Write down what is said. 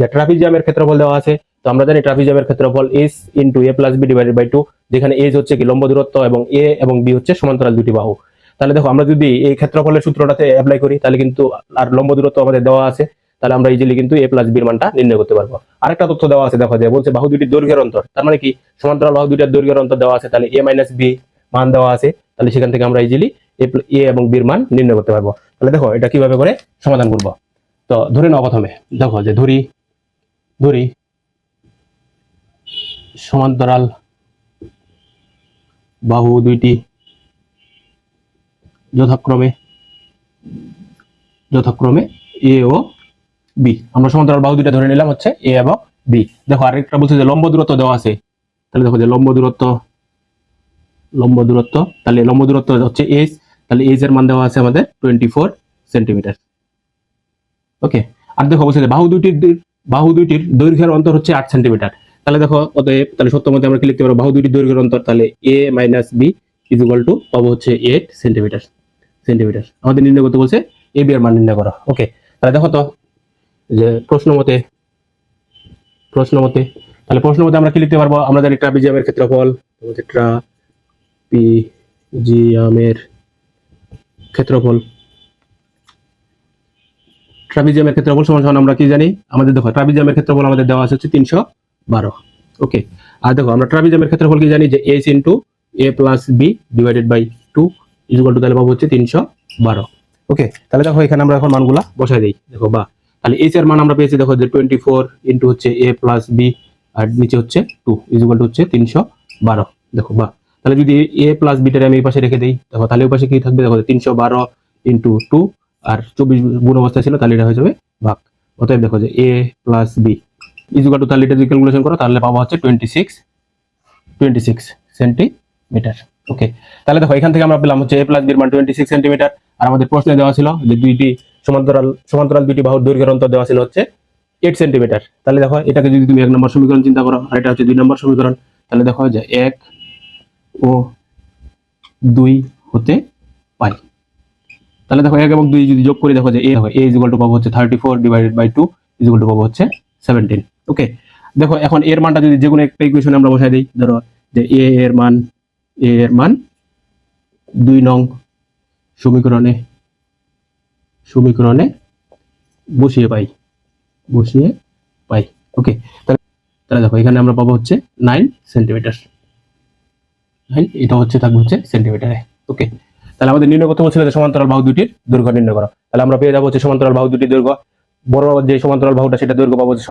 যে ট্রাপিজিয়ামের ক্ষেত্রফল দেওয়া আছে, তো আমরা জানি ট্রাপিজিয়ামের ক্ষেত্রফল S into A plus B divided by two যেখানে এজ হচ্ছে কি লম্ব দূরত্ব এবং এ এবং বি হচ্ছে সমান্তরাল দুটি বাহু। তাহলে দেখো, আমরা যদি এই ক্ষেত্রফলের সূত্রটাতে অ্যাপ্লাই করি, তাহলে কিন্তু আর লম্ব দূরত্ব আমাদের দেওয়া আছে, তাহলে আমরা ইজিলি কিন্তু এ প্লাস বির মানটা নির্ণয় করতে পারব। আরেকটা তথ্য দেওয়া আছে, দেখো যে বলছে বাহু দুটির দৈর্ঘ্যের অন্তর, তার মানে কি সমান্তরাল বাহু দুটির দৈর্ঘ্যের অন্তর দেওয়া আছে, তাহলে এ মাইনাস বি মান দেওয়া আছে, তাহলে সেখান থেকে আমরা ইজিলি এ এবং বির মান নির্ণয় করতে পারব। তাহলে দেখো, এটা কীভাবে করে সমাধান করব। তো ধরে নাও প্রথমে, দেখো যে ধরি ধরি সমান্তরাল বাহু দুইটি, যথাক্রমে যথাক্রমে এ ও বি। আমরা সমান্তরাল বাহু দুইটা ধরে নিলাম হচ্ছে এ এবং বি। দেখো, আরেকটা বলছে যে লম্ব দূরত্ব দেওয়া আছে। তাহলে দেখো যে লম্ব দূরত্ব লম্ব দূরত্ব, তাহলে লম্ব দূরত্ব হচ্ছে এইচ তাহলে এইচ এর মান দেওয়া আছে আমাদের টোয়েন্টি ফোর সেন্টিমিটার ওকে আর দেখো বলছে যে বাহু দুইটির বাহু দুইটির দৈর্ঘ্যের অন্তর হচ্ছে আট সেন্টিমিটার। তাহলে দেখো, অতএব তাহলে সত্য মধ্যে আমরা কি লিখতে পারব? বাহু দুইটির দৈর্ঘ্যের অন্তর, তাহলে A minus B is equal to পাবো হচ্ছে এইট সেন্টিমিটার সেন্টিমিটার আমাদের নির্ণয় করতে বলছে এ বি এর মান নির্ণয় করা। ওকে তাহলে দেখো তো, যে প্রশ্ন মতে প্রশ্ন মতে, তাহলে প্রশ্ন মতে আমরা কি লিখতে পারব? আমরা জানি ট্রাপিজিয়ামের ক্ষেত্রফল ট্রাপিজিয়ামের ক্ষেত্রফল। ট্রাপিজিয়ামের ক্ষেত্রফল সমান সমান আমরা কি জানি? আমাদের দেখো, ট্রাপিজিয়ামের ক্ষেত্রফল আমাদের দেওয়া আছে হচ্ছে তিনশো বারো। ওকে, আর দেখো, আমরা ট্রাপিজিয়ামের ক্ষেত্রফল কি জানি? যে H into A plus B divided by two equal to তাহলে পাবো হচ্ছে তিনশো বারো। ওকে, তাহলে দেখো, এখানে আমরা এখন মানগুলা বসাই দিই। দেখো, বা, তাহলে এইচ এর মান আমরা পেয়েছি, দেখো, যে টোয়েন্টি ফোর ইন্টু হচ্ছে এ প্লাস বি আর নিচে হচ্ছে টু ইজুয়াল টু হচ্ছে তিনশো বারো। দেখো, বা, তাহলে যদি এ প্লাস বিটারে আমি এই পাশে রেখে দিই, দেখো, তাহলে ওই পাশে কি থাকবে? দেখো তিনশো বারো ইন্টু টু আর চব্বিশ গুণ অবস্থায় ছিল, তাহলে এটা হয়ে যাবে ভাগ। অতএব দেখো যে A plus B equal to তাহলে এটা যদি ক্যালকুলেশন করো, তাহলে পাবো হচ্ছে twenty six twenty six centimetre okay তাহলে দেখো, এখান থেকে আমরা পেলাম হচ্ছে এ প্লাস বির মান টোয়েন্টি সিক্স সেন্টিমিটার আর আমাদের প্রশ্নে দেওয়া ছিল যে দুইটি সমান্তরাল সমান্তরাল দুইটি বাহুর দৈর্ঘ্যের অন্তর দেওয়া ছিল হচ্ছে এইট সেন্টিমিটার তাহলে দেখো, এটাকে যদি তুমি এক নম্বর সমীকরণ চিন্তা করো, আর এটা হচ্ছে দুই নম্বর সমীকরণ, তাহলে দেখো যে এক ও দুই হতে পাই তাহলে দেখো এক এবং দুই যদি যোগ করি, দেখো যে এ হয় এ পাবো হচ্ছে thirty four divided by two is to পাবো হচ্ছে সেভেন্টিন ওকে দেখো এখন এর মানটা যদি যে কোনো একটা ইকুয়েশনে আমরা বসাই দিই, ধরো যে এ এর মান, এ এর মান দুই নং সমীকরণে সমীকরণে বসিয়ে পাই বসিয়ে পাই ওকে তাহলে দেখো এখানে আমরা পাবো হচ্ছে নাইন সেন্টিমিটার এটা হচ্ছে থাকবে হচ্ছে সেন্টিমিটারে ওকে তাহলে আমাদের নির্ণয় করতে বলছিল যে সমান্তরাল বাহু দুটির দৈর্ঘ্য নির্ণয় করো। তাহলে আমরা পেয়ে যাব যে সমান্তরাল বাহু দুটির দৈর্ঘ্য। বড় যে সমান্তরাল বাহুটা সেটা দৈর্ঘ্য পাবো